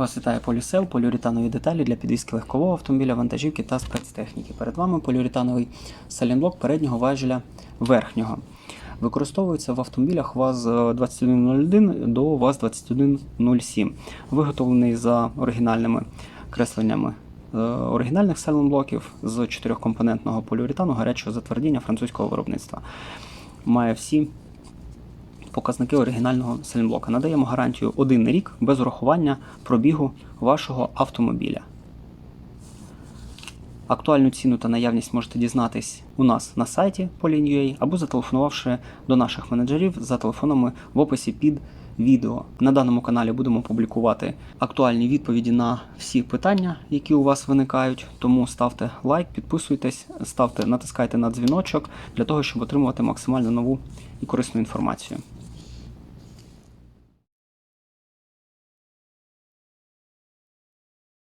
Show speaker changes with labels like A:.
A: Вас вітає полісел, поліуретанові деталі для підвізки легкового автомобіля, вантажівки та спецтехніки. Перед вами поліуретановий салінблок переднього важеля верхнього. Використовується в автомобілях ВАЗ-2101 до ВАЗ-2107. Виготовлений за оригінальними кресленнями е, оригінальних салінблоків з чотирьохкомпонентного поліуретану гарячого затвердіння французького виробництва. Має всі показники оригінального салінблока. Надаємо гарантію один рік без урахування пробігу вашого автомобіля. Актуальну ціну та наявність можете дізнатись у нас на сайті Polin.ua або зателефонувавши до наших менеджерів за телефонами в описі під відео. На даному каналі будемо публікувати актуальні відповіді на всі питання, які у вас виникають. Тому ставте лайк, підписуйтесь, ставте, натискайте на дзвіночок для того, щоб отримувати максимально нову і корисну інформацію.